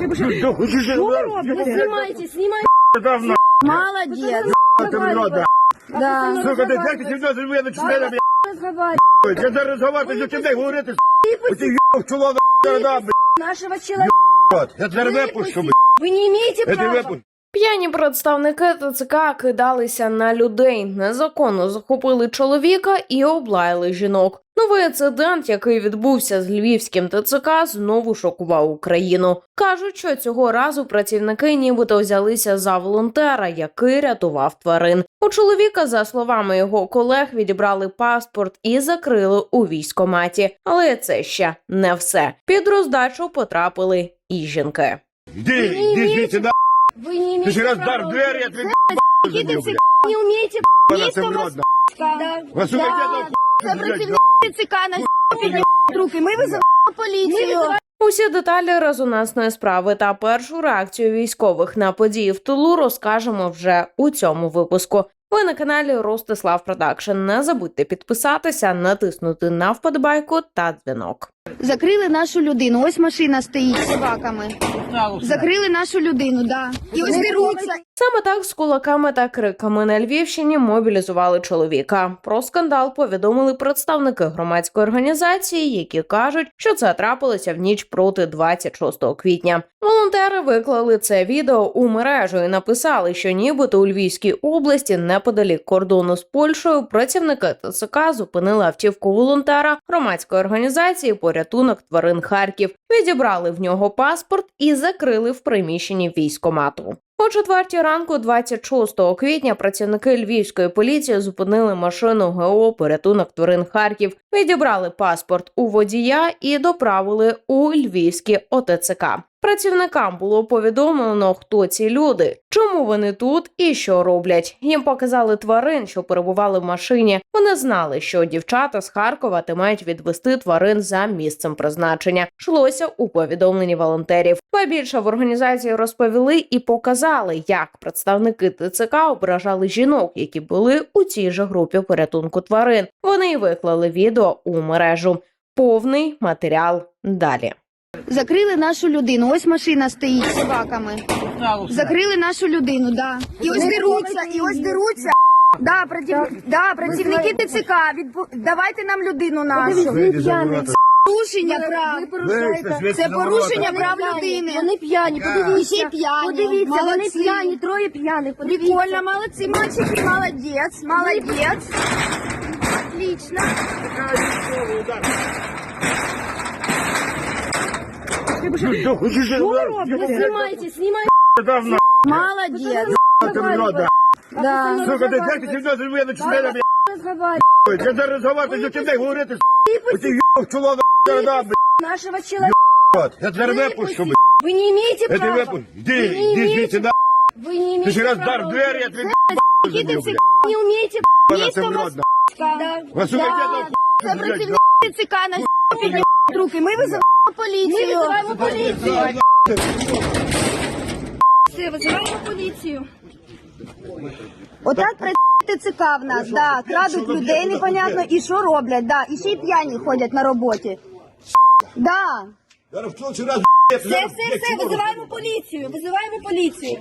Ну, что вы Вы снимайте, снимайте. Давно, Молодец. это надо. Да. Сука, ти як ти серйозно ви начинаєте, Разговаривай. блядь? Я зараз розговаривати, з ким говорити, Оці ёб чоловік, да, Нашего человека. блядь. Я зараз випущу, блядь. Вы не имеете Я тебе права. випущу. П'яні представники ТЦК кидалися на людей, незаконно захопили чоловіка і облаяли жінок. Новий інцидент, який відбувся з львівським ТЦК, знову шокував Україну. кажуть, що цього разу працівники нібито взялися за волонтера, який рятував тварин. У чоловіка, за словами його колег, відібрали паспорт і закрили у військоматі. Але це ще не все. Під роздачу потрапили і жінки. Іди, іди звідси, на. Вы не ще раз дар двері, я тобі не у вас. Да. Вас сука, Да. я Це працівник ТЦК на підняв руки. Ми визиваємо поліцію. Усі деталі резонансної справи та першу реакцію військових на події в тилу розкажемо вже у цьому випуску. Ви на каналі Ростислав Продакшн. Не забудьте підписатися, натиснути на вподобайку та дзвінок. Закрили нашу людину. Ось машина стоїть з собаками. Закрили нашу людину, да. І ось деруться. Саме так з кулаками та криками на Львівщині мобілізували чоловіка. Про скандал повідомили представники громадської організації, які кажуть, що це трапилося в ніч проти 26 квітня. Волонтери виклали це відео у мережу і написали, що нібито у Львівській області, неподалік кордону з Польщею, працівники ТЦК зупинили автівку волонтера громадської організації порятунок тварин Харків, відібрали в нього паспорт і закрили в приміщенні військомату. О четвертій ранку, 26 квітня, працівники львівської поліції зупинили машину ГО порятунок тварин Харків, відібрали паспорт у водія і доправили у львівське ОТЦК. Працівникам було повідомлено, хто ці люди, чому вони тут і що роблять. Їм показали тварин, що перебували в машині. Вони знали, що дівчата з Харкова та мають відвести тварин за місцем призначення. Шлося у повідомленні волонтерів. Ба більше в організації розповіли і показали, як представники ТЦК ображали жінок, які були у цій же групі порятунку тварин. Вони й виклали відео у мережу. Повний матеріал далі. Закрили нашу людину. Ось машина стоїть з собаками. Закрили нашу людину, да. І ось деруться, і ось деруться. Да, праців... да, працівники ТЦК, відпу... давайте нам людину нашу. Порушення прав. Звідси Це порушення прав людини. Вони п'яні, подивіться. п'яні. Подивіться, вони Молодці. п'яні, троє п'яних. Подивіться. Прикольно, молодці, мальчики, молодець, молодець. Отлично. Ну, що ви Вы снимайте, снимайте. Давно, Молодець. це вродна. Да. Сука, ти як ти серйозно ви начинаєте, блядь? Разговаривай. Я зараз розговаривати, з ким говорити, Оці ёб чоловік, да, блядь. Нашего человека. Я зараз випущу, блядь. Вы не имеете Я тебе права. випущу. Іди, не іди имеете- звідси, на. Вы не Ти имеете ще раз права. дар в двері, я тобі Какие-то заб'ю, все блядь. Не умеете. Вона це вродна. Да. Вас сука, Да. я Це працівники ТЦК на підняв руки. Ми визиваємо Мы поліцію. вызываем полицию. Все, вызываем полицию. Отак працює ТЦК в нас, да. Крадуть людей непонятно і що роблять, да. І ще й п'яні ходять на роботі. Да. Зараз в цьому раз, Все, все, все, вызываем полицию. Вызываем полицию.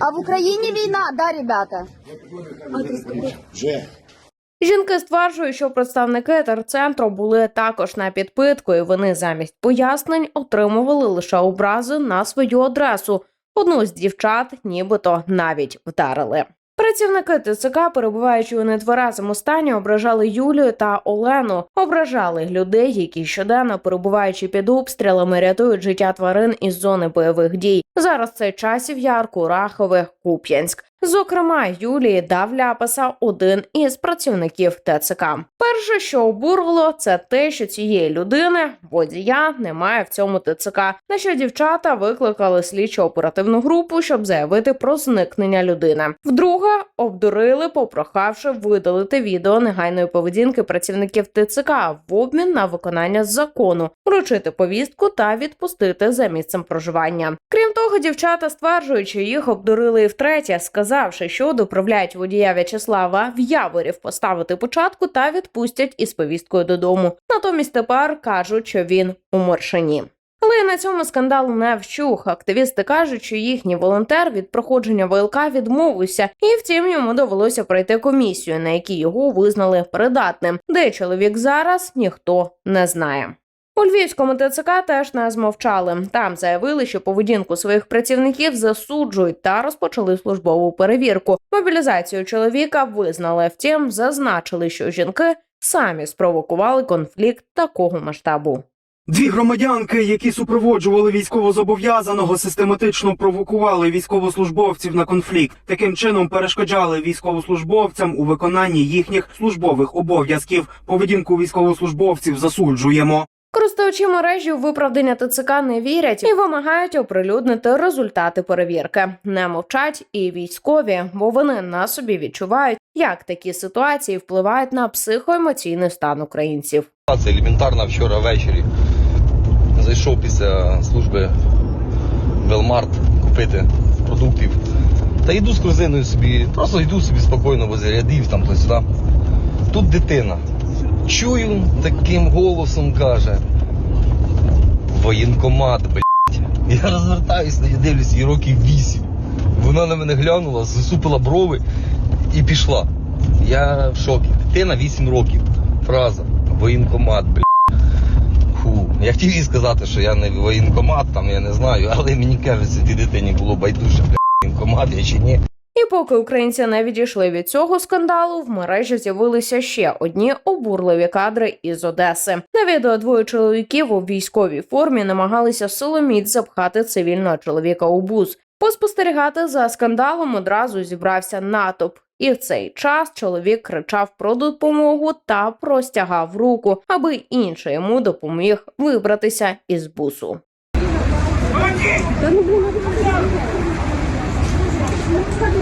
А в Україні війна, да, ребята? Жінки стверджують, що представники терцентру були також на підпитку, і вони замість пояснень отримували лише образи на свою адресу. Одну з дівчат, нібито навіть вдарили. Працівники ТЦК, перебуваючи у нетверезому стані, ображали Юлію та Олену, ображали людей, які щоденно перебуваючи під обстрілами, рятують життя тварин із зони бойових дій. Зараз це часів яр, Курахове, Куп'янськ. Зокрема, Юлії дав ляпаса один із працівників ТЦК. Перше, що обурило, це те, що цієї людини водія немає в цьому ТЦК. На що дівчата викликали слідчо оперативну групу, щоб заявити про зникнення людини. Вдруге обдурили, попрохавши видалити відео негайної поведінки працівників ТЦК в обмін на виконання закону, вручити повістку та відпустити за місцем проживання. Крім того, дівчата стверджують, що їх обдурили і втретє, сказавши, що доправляють водія В'ячеслава в Яворів поставити початку та відпустять із повісткою додому. Натомість тепер кажуть, що він у Моршині. Але на цьому скандал не вщух. Активісти кажуть, що їхній волонтер від проходження ВЛК відмовився, і втім йому довелося пройти комісію, на якій його визнали придатним. Де чоловік зараз ніхто не знає. У Львівському ТЦК теж не змовчали. Там заявили, що поведінку своїх працівників засуджують та розпочали службову перевірку. Мобілізацію чоловіка визнали. Втім, зазначили, що жінки самі спровокували конфлікт такого масштабу. Дві громадянки, які супроводжували військовозобов'язаного, систематично провокували військовослужбовців на конфлікт. Таким чином перешкоджали військовослужбовцям у виконанні їхніх службових обов'язків. Поведінку військовослужбовців засуджуємо. Користувачі мережі у виправдання ТЦК не вірять і вимагають оприлюднити результати перевірки. Не мовчать і військові, бо вони на собі відчувають, як такі ситуації впливають на психоемоційний стан українців. Це елементарно вчора ввечері. Зайшов після служби в Велмарт купити продуктів. Та йду з корзиною собі, просто йду собі спокійно возле рядів там то сюди. Тут дитина. Чую, таким голосом каже. Воєнкомат, блядь. Я розвертаюся, я дивлюсь, їй років вісім. Вона на мене глянула, засупила брови і пішла. Я в шокі. Дитина 8 років. Фраза. Воєнкомат, блядь. Фу. Я хотів їй сказати, що я не воєнкомат, там я не знаю, але мені кажеться, тій дитині було байдуже, блядь, воєнкомат я чи ні. Поки українці не відійшли від цього скандалу, в мережі з'явилися ще одні обурливі кадри із Одеси. На відео двоє чоловіків у військовій формі намагалися силоміць запхати цивільного чоловіка у бус. Поспостерігати за скандалом одразу зібрався натовп. І в цей час чоловік кричав про допомогу та простягав руку, аби інший йому допоміг вибратися із бусу. Проте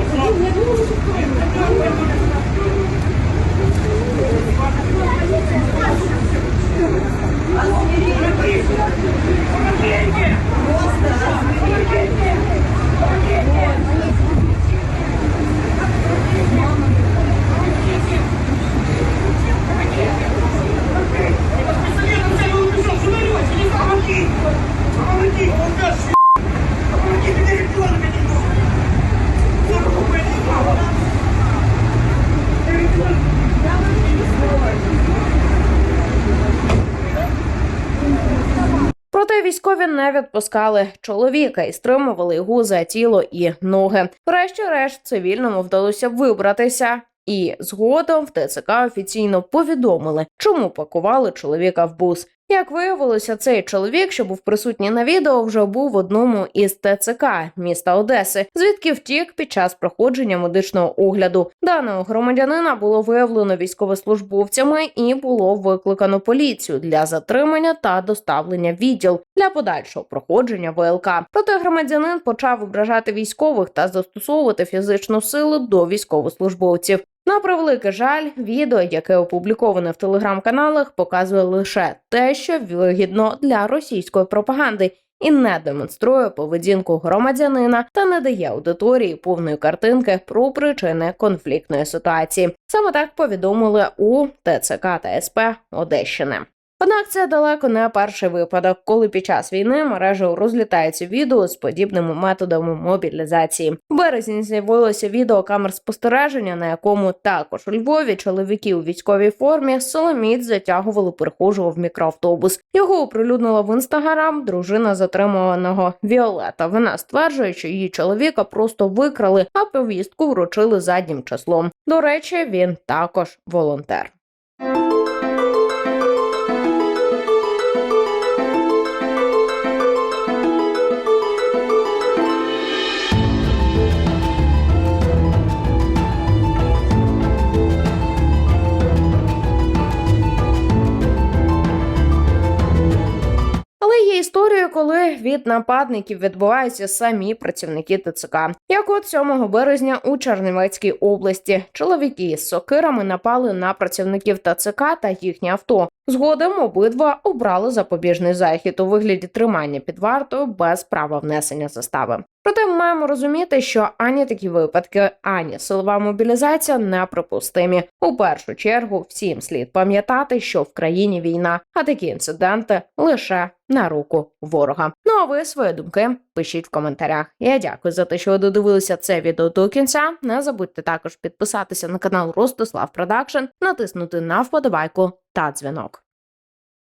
військові не відпускали чоловіка і стримували його за тіло і ноги. Врешті-решт цивільному вдалося вибратися. І згодом в ТЦК офіційно повідомили, чому пакували чоловіка в бус. Як виявилося, цей чоловік, що був присутній на відео, вже був в одному із ТЦК міста Одеси, звідки втік під час проходження медичного огляду. Даного громадянина було виявлено військовослужбовцями і було викликано поліцію для затримання та доставлення відділ для подальшого проходження ВЛК. Проте громадянин почав ображати військових та застосовувати фізичну силу до військовослужбовців. На превеликий жаль, відео, яке опубліковане в телеграм-каналах, показує лише те, що вигідно для російської пропаганди, і не демонструє поведінку громадянина та не дає аудиторії повної картинки про причини конфліктної ситуації. Саме так повідомили у ТЦК та СП Одещини. Однак це далеко не перший випадок, коли під час війни мережею розлітаються відео з подібними методами мобілізації. В березні з'явилося відео камер спостереження, на якому також у Львові чоловіки у військовій формі соломіт затягували перехожого в мікроавтобус. Його оприлюднила в інстаграм дружина затримуваного Віолета. Вона стверджує, що її чоловіка просто викрали, а повістку вручили заднім числом. До речі, він також волонтер. Нападників відбуваються самі працівники ТЦК. Як от 7 березня у Чернівецькій області чоловіки з сокирами напали на працівників ТЦК та їхнє авто. Згодом обидва обрали запобіжний захід у вигляді тримання під вартою без права внесення застави. Проте ми маємо розуміти, що ані такі випадки, ані силова мобілізація неприпустимі. У першу чергу всім слід пам'ятати, що в країні війна, а такі інциденти лише на руку ворога. Ну а ви свої думки пишіть в коментарях. Я дякую за те, що ви додивилися це відео до кінця. Не забудьте також підписатися на канал Ростислав Продакшн, натиснути на вподобайку та дзвінок.